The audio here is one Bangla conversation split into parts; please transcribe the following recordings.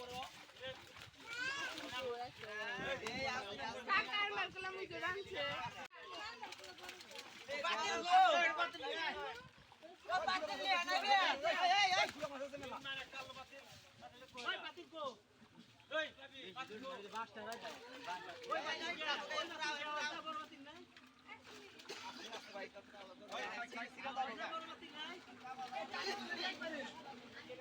আনো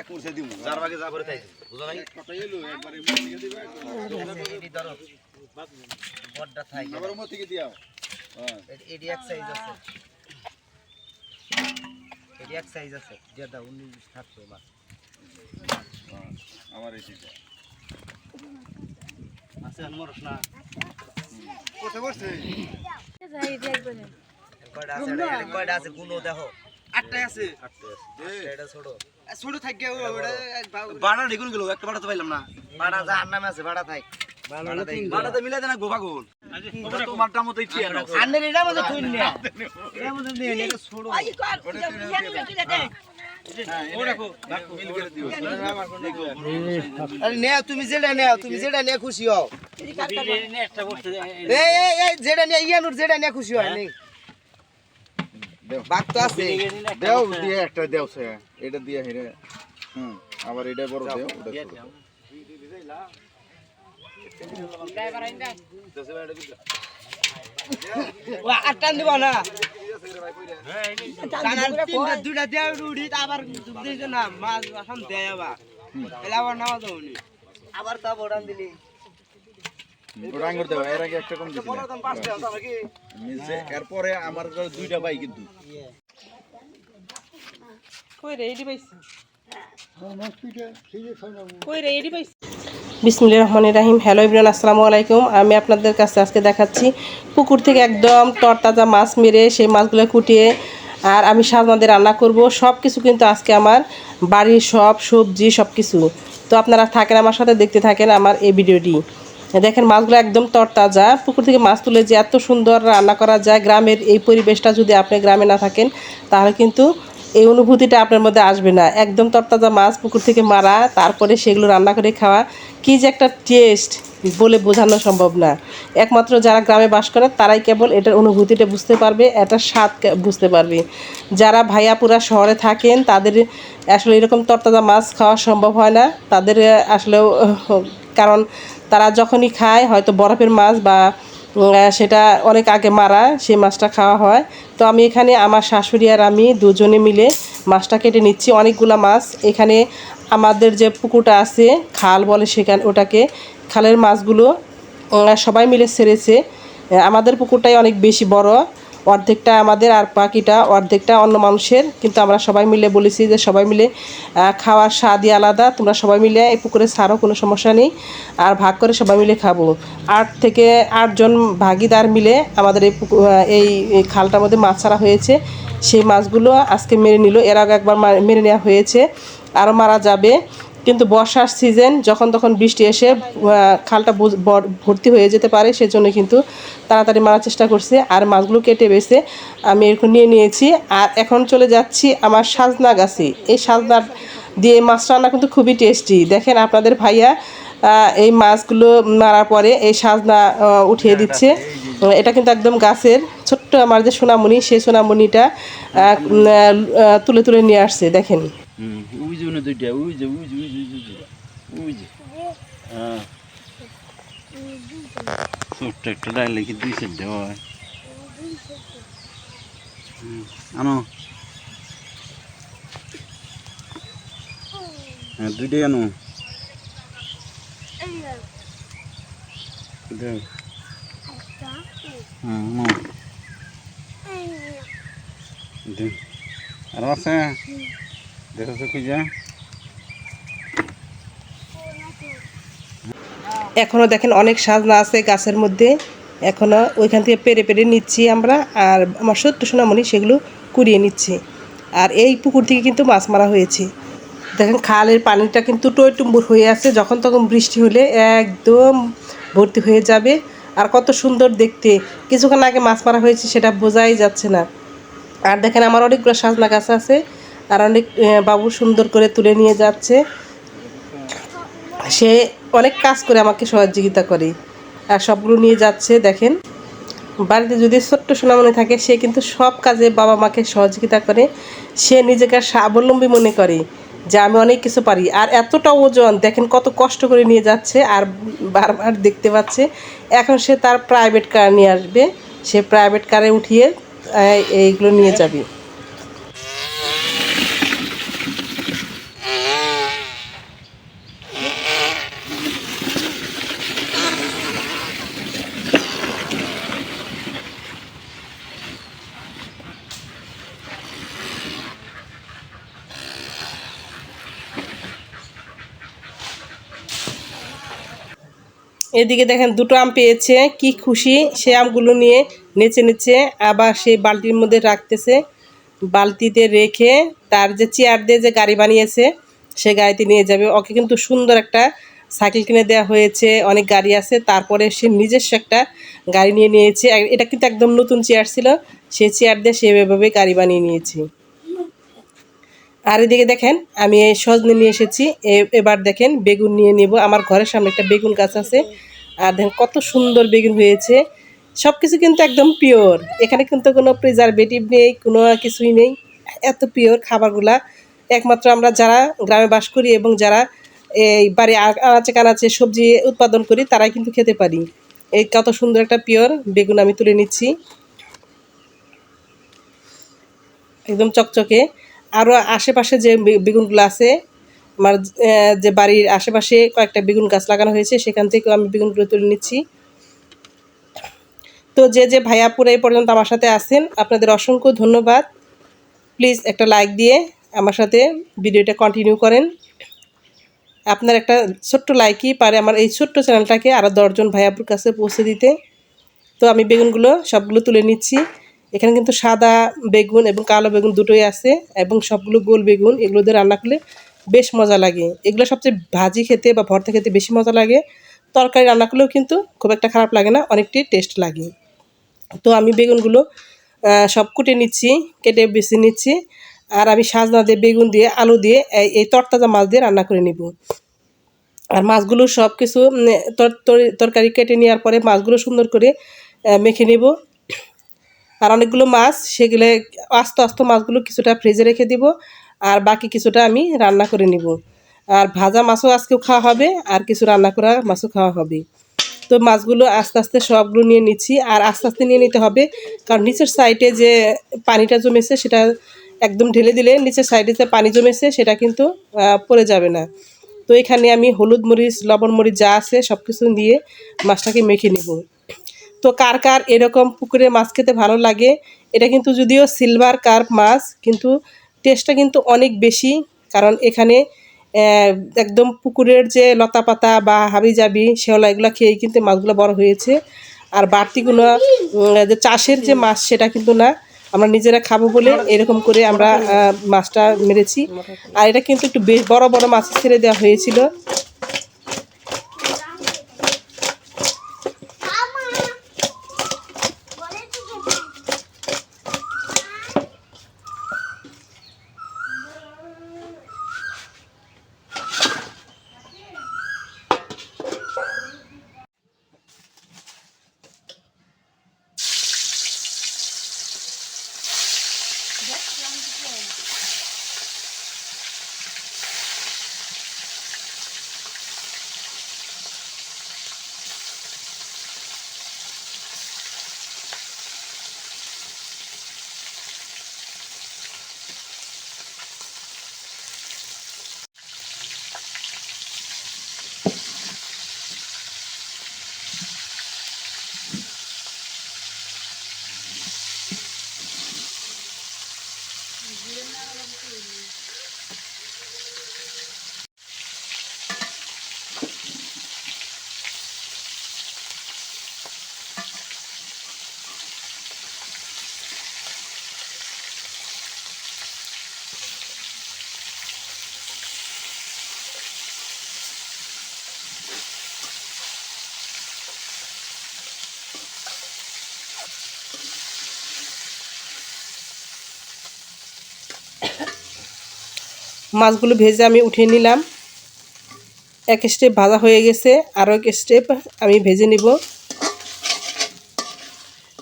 এক মুছে দিমু যার বাগে যা করে তাই বুঝা নাই? এডি ধরো বড়টা থাই আবার মত থেকে দিও হ্যাঁ। এডি এক সাইজ আছে। এডি এক সাইজ আছে। যেটা 19 থাকছে মাছ আমার এই দিকে। আছে আনমরস না। বসে বসে। কয়টা আছে এটা এটা কয়টা আছে? গুলো দেখো। আটটাই আছে। এটা ছোট। ছোট থাকে বাড়া ঢেকুন গেল একটা বাড়া তো পাইলাম না। বাড়া যা নামে আছে বাড়া থাক বাড়াতে মিলাই দেনা গোবা গোল। তোমারটা মতোই ঠিক আছে এটা মধ্যে তুই নে। এটা মধ্যে নিয়ে নে। ছোট তুমি যেটা নে তুমি যেটা নে খুশি হও। যেটা নে। ইয়ানুর যেটা নে খুশি হয়। নে। বাক তো আছে। দেও দিয়ে একটা দেও সে। এটা দিয়ে হেরে। হুম আবার এটা বড় দেও ওটা ছোট। ওয়া আটটান দিব না। টানার তিনটা দুইটা দেও রুড়ি আবার না মাছ দেয় আবার। আবার নাও আবার তা বড়ান দিলি। ওটা আঙ্গুর দেও এর আগে একটা কম দিছি নিচে এরপরে আমার দুইটা ভাই কিন্তু। কই রে এডি পাইছি? কই রে এডি পাইছি? বিসমিল্লাহির রহমানির রহিম। হ্যালো ইবরান আসসালামু আলাইকুম। আমি আপনাদের কাছে আজকে দেখাচ্ছি পুকুর থেকে একদম তরতাজা মাছ মেরে সেই মাছগুলো কুটিয়ে আর আমি সাজমাদের রান্না করব। সব কিছু কিন্তু আজকে আমার বাড়ির সব সবজি সব কিছু তো আপনারা থাকেন আমার সাথে দেখতে থাকেন আমার এই ভিডিওটি। দেখেন মাছগুলো একদম তরতাজা। পুকুর থেকে মাছ তুলে যে এত সুন্দর রান্না করা যায়, গ্রামের এই পরিবেশটা যদি আপনি গ্রামে না থাকেন, তাহলে কিন্তু এই অনুভূতিটা আপনার মধ্যে আসবে না। একদম তরতাজা মাছ পুকুর থেকে মারা, তারপরে সেগুলো রান্না করে খাওয়া, কী যে একটা টেস্ট বলে বোঝানো সম্ভব না। একমাত্র যারা গ্রামে বাস করে, তারাই কেবল এটার অনুভূতিটা বুঝতে পারবে, এটার স্বাদ বুঝতে পারবে। যারা ভাইয়াপুরা শহরে থাকেন, তাদের আসলে এরকম তরতাজা মাছ খাওয়া সম্ভব হয় না। তাদের আসলেও, কারণ তারা যখনই খায়, হয়তো বরফের মাছ বা সেটা অনেক আগে মারা, সেই মাছটা খাওয়া হয়। তো আমি এখানে আমার শাশুড়ি আর আমি দুজনে মিলে মাছটা কেটে নিচ্ছি, অনেকগুলো মাছ। এখানে আমাদের যে পুকুরটা আছে, খাল বলে সেখানে, ওটাকে খালের মাছগুলো সবাই মিলে ছেড়েছে আমাদের পুকুরটাই অনেক বেশি বড়। অর্ধেকটা আমাদের আর বাকিটা অর্ধেকটা অন্য মানুষের। কিন্তু আমরা সবাই মিলে বলেছি যে সবাই মিলে খাওয়ার স্বাদই আলাদা। তোমরা সবাই মিলে এই পুকুরে ছাড়ো, কোনো সমস্যা নেই। আর ভাগ করে সবাই মিলে খাব। আট থেকে আটজন ভাগিদার মিলে আমাদের এই পুকুর এই খালটার মধ্যে মাছ ছাড়া হয়েছে। সেই মাছগুলো আজকে মেরে নিল। এর আগে একবার মেরে নেওয়া হয়েছে। আরও মারা যাবে। কিন্তু বর্ষার সিজন, যখন তখন বৃষ্টি এসে খালটা ভর্তি হয়ে যেতে পারে, সেজন্য কিন্তু তাড়াতাড়ি মারার চেষ্টা করছে। আর মাছগুলো কেটে বেছে আমি এরকম নিয়ে নিয়েছি। আর এখন চলে যাচ্ছি আমার সাজনা গাছে। এই সাজনা দিয়ে মাছ রান্না কিন্তু খুবই টেস্টি। দেখেন আপনাদের ভাইয়া এই মাছগুলো মারার পরে এই সাজনা উঠিয়ে দিচ্ছে। এটা কিন্তু একদম গাছের ছোট্ট আমার যে সোনামণি, সেই সোনামণিটা তুলে তুলে নিয়ে আসছে। দেখেন। হুম ওই যে দুইটা ওই যে ওই যে ওই যে ওই যে ওই যে হ্যাঁ ছোট্ট একটা ডাইলে কি দুই সেট দেওয়া হয় আনো হ্যাঁ দুইটাই আনো দেও হ্যাঁ আনো দে আর আছে এখনও দেখেন অনেক সাজনা আছে গাছের মধ্যে। এখনও ওইখান থেকে পেরে পেরে নিচ্ছি আমরা, আর আমার সত্য সোনামণি সেগুলো কুড়িয়ে নিচ্ছি। আর এই পুকুর থেকে কিন্তু মাছ মারা হয়েছে। দেখেন খালের পানিটা কিন্তু টইটুম্বুর হয়ে আছে, যখন তখন বৃষ্টি হলে একদম ভর্তি হয়ে যাবে। আর কত সুন্দর দেখতে। কিছুক্ষণ আগে মাছ মারা হয়েছে, সেটা বোঝাই যাচ্ছে না। আর দেখেন আমার অনেকগুলো সাজনা গাছ আছে। আর অনেক বাবু সুন্দর করে তুলে নিয়ে যাচ্ছে। সে অনেক কাজ করে আমাকে সহযোগিতা করে। আর সবগুলো নিয়ে যাচ্ছে, দেখেন। বাড়িতে যদি ছোট্ট সোনামণি থাকে, সে কিন্তু সব কাজে বাবা মাকে সহযোগিতা করে। সে নিজেকে স্বাবলম্বী মনে করে যে আমি অনেক কিছু পারি। আর এতটা ওজন, দেখেন কত কষ্ট করে নিয়ে যাচ্ছে আর বারবার দেখতে পাচ্ছে। এখন সে তার প্রাইভেট কার নিয়ে আসবে। সে প্রাইভেট কারে উঠিয়ে এইগুলো নিয়ে যাবে। এদিকে দেখেন দুটো আম পেয়েছে, কি খুশি। সে আমগুলো নিয়ে নেচে নেচে আবার সেই বালতির মধ্যে রাখতেছে। বালতিতে রেখে তার যে চেয়ার দিয়ে যে গাড়ি বানিয়েছে, সে গাড়িতে নিয়ে যাবে। ওকে কিন্তু সুন্দর একটা সাইকেল কিনে দেওয়া হয়েছে, অনেক গাড়ি আছে। তারপরে সে নিজস্ব একটা গাড়ি নিয়ে নিয়েছে। এটা কিন্তু একদম নতুন চেয়ার ছিল। সেই চেয়ার দিয়ে সে এভাবে গাড়ি বানিয়ে নিয়েছে। আর এদিকে দেখেন, আমি এই সজনে নিয়ে এসেছি। এবার দেখেন, বেগুন নিয়ে নেব। আমার ঘরের সামনে একটা বেগুন গাছ আছে। আর দেখেন, কত সুন্দর বেগুন হয়েছে। সব কিছু কিন্তু একদম পিওর। এখানে কিন্তু কোনো প্রিজারভেটিভ নেই, কোনো কিছুই নেই। এত পিওর খাবারগুলা। একমাত্র আমরা যারা গ্রামে বাস করি এবং যারা এই বাড়ি আনাচে কানাচে সবজি উৎপাদন করি, তারাই কিন্তু খেতে পারি। এই কত সুন্দর একটা পিওর বেগুন আমি তুলে নিচ্ছি। একদম চকচকে। আরও আশেপাশে যে বেগুনগুলো আছে, আমার যে বাড়ির আশেপাশে কয়েকটা বেগুন গাছ লাগানো হয়েছে, সেখান থেকেও আমি বেগুনগুলো তুলে নিচ্ছি। তো যে যে ভাইয়াপুরা এই পর্যন্ত আমার সাথে আছেন, আপনাদের অসংখ্য ধন্যবাদ। প্লিজ একটা লাইক দিয়ে আমার সাথে ভিডিওটা কন্টিনিউ করেন। আপনার একটা ছোট্ট লাইকই পারে আমার এই ছোট্ট চ্যানেলটাকে আরও দশজন ভাইয়াপুর কাছে পৌঁছে দিতে। তো আমি বেগুনগুলো সবগুলো তুলে নিচ্ছি। এখানে কিন্তু সাদা বেগুন এবং কালো বেগুন দুটোই আছে এবং সবগুলো গোল বেগুন, এগুলো দিয়ে রান্না করলে বেশ মজা লাগে। এগুলো সবচেয়ে ভাজি খেতে বা ভর্তা খেতে বেশি মজা লাগে। তরকারি রান্না করলেও কিন্তু খুব একটা খারাপ লাগে না, অনেকটাই টেস্ট লাগে। তো আমি বেগুনগুলো সব কুটে নিচ্ছি, কেটে বেছে নিচ্ছি আর আমি সাজনা দিয়ে, বেগুন দিয়ে, আলু দিয়ে এই তরতাজা মাছ দিয়ে রান্না করে নিব। আর মাছগুলো সব কিছু তরকারি কেটে নেওয়ার পরে মাছগুলো সুন্দর করে মেখে নেব। আর অনেকগুলো মাছ, সেগুলো আস্তে আস্তে মাছগুলো কিছুটা ফ্রিজে রেখে দিব আর বাকি কিছুটা আমি রান্না করে নিব। আর ভাজা মাছও আজকেও খাওয়া হবে আর কিছু রান্না করা মাছও খাওয়া হবে। তো মাছগুলো আস্তে আস্তে সবগুলো নিয়ে নিচ্ছি আর আস্তে আস্তে নিয়ে নিতে হবে কারণ নিচের সাইডে যে পানিটা জমেছে সেটা একদম ঢেলে দিলে নিচের সাইডে যে পানি জমেছে সেটা কিন্তু পড়ে যাবে না। তো এখানে আমি হলুদ মরিচ, লবণ মরিচ যা আছে সব কিছু দিয়ে মাছটাকে মেখে নেব। তো কার কার এরকম পুকুরে মাছ খেতে ভালো লাগে? এটা কিন্তু যদিও সিলভার কার্প মাছ, কিন্তু টেস্টটা কিন্তু অনেক বেশি। কারণ এখানে একদম পুকুরের যে লতা পাতা বা হাবি জাবি শেওলা, এগুলো খেয়েই কিন্তু মাছগুলো বড় হয়েছে। আর বাড়তিগুলো যে চাষের যে মাছ, সেটা কিন্তু না। আমরা নিজেরা খাব বলে এরকম করে আমরা মাছটা মেরেছি। আর এটা কিন্তু একটু বেশ বড় বড় মাছ ছেড়ে দেওয়া হয়েছিল। মাছগুলো ভেজে আমি উঠিয়ে নিলাম। এক স্টেপ ভাজা হয়ে গেছে আরও এক স্টেপ আমি ভেজে নিব।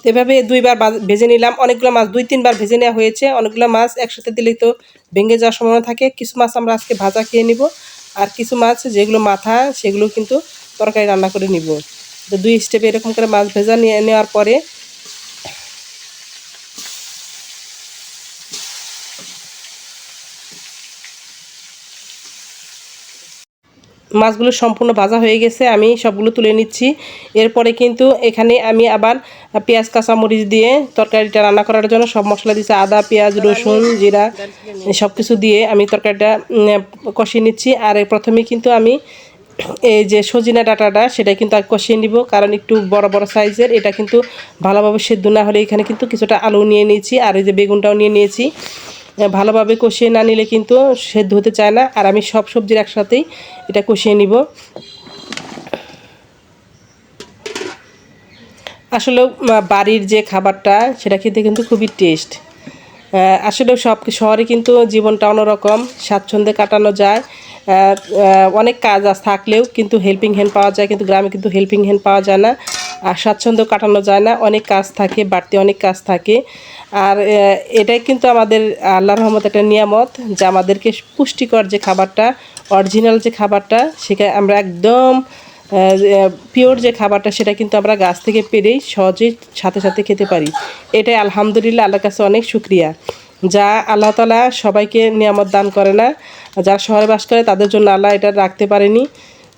এভাবে দুইবার ভেজে নিলাম। অনেকগুলো মাছ দুই, তিনবার ভেজে নেওয়া হয়েছে। অনেকগুলো মাছ একসাথে দিলেই তো ভেঙে যাওয়ার সম্ভাবনা থাকে। কিছু মাছ আমরা আজকে ভাজা খেয়ে নিব। আর কিছু মাছ যেগুলো মাথা, সেগুলো কিন্তু তরকারি রান্না করে নিব। তো দুই স্টেপে এরকম করে মাছ ভেজা নিয়ে, নেওয়ার পরে মাছগুলো সম্পূর্ণ ভাজা হয়ে গেছে, আমি সবগুলো তুলে নিচ্ছি। এরপরে কিন্তু এখানে আমি আবার পেঁয়াজ, কাঁচামরিচ দিয়ে তরকারিটা রান্না করার জন্য সব মশলা দিয়েছি, আদা, পেঁয়াজ, রসুন, জিরা সব কিছু দিয়ে আমি তরকারিটা কষিয়ে নিচ্ছি। আর প্রথমে কিন্তু আমি এই যে সজিনা ডাটাটা, সেটা কিন্তু আগে কষিয়ে নিব, কারণ একটু বড় বড় সাইজের, এটা কিন্তু ভালোভাবে সেদ্ধ না হলে এখানে কিন্তু কিছুটা আলু নিয়ে নিয়েছি, আর এই যে বেগুনটাও নিয়ে নিয়েছি। ভালোভাবে কষিয়ে না নিলে কিন্তু সেদ্ধ হতে চায় না। আর আমি সব সবজির একসাথেই এটা কষিয়ে নিব। আসলে বাড়ির যে খাবারটা, সেটা খেতে কিন্তু খুবই টেস্ট আসলে সব শহরে কিন্তু জীবনটা অন্যরকম, স্বাচ্ছন্দ্যে কাটানো যায়। অনেক কাজ থাকলেও কিন্তু হেল্পিং হ্যান্ড পাওয়া যায়, কিন্তু গ্রামে কিন্তু হেল্পিং হ্যান্ড পাওয়া যায় না। আর স্বাচ্ছন্দ্য কাটানো যায় না। অনেক কাজ থাকে, বাড়তি অনেক কাজ থাকে। আর এটাই কিন্তু আমাদের আল্লাহ রহমত একটা নিয়ামত যে আমাদেরকে পুষ্টিকর যে খাবারটা অরিজিনাল যে খাবারটা, সেটা আমরা একদম পিওর যে খাবারটা, সেটা কিন্তু আমরা গাছ থেকে পেরেই সহজেই সাথে সাথে খেতে পারি। এটাই আলহামদুলিল্লাহ আল্লাহর কাছে অনেক শুক্রিয়া। যা আল্লাহ তালা সবাইকে নিয়ামত দান করে না যারা শহরে বাস করে, তাদের জন্য আল্লাহ এটা রাখতে পারেনি।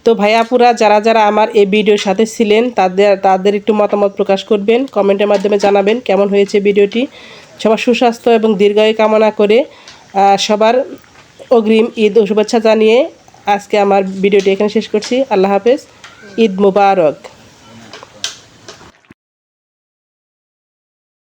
তো ভাইয়াপুরা যারা যারা আমার এই ভিডিওর সাথে ছিলেন, তাদের তাদের একটু মতামত প্রকাশ করবেন, কমেন্টের মাধ্যমে জানাবেন কেমন হয়েছে ভিডিওটি। সবার সুস্বাস্থ্য এবং দীর্ঘায়ু কামনা করে সবার অগ্রিম ঈদ শুভেচ্ছা জানিয়ে আজকে আমার ভিডিওটি এখানে শেষ করছি। আল্লাহ হাফেজ। ঈদ মুবারক।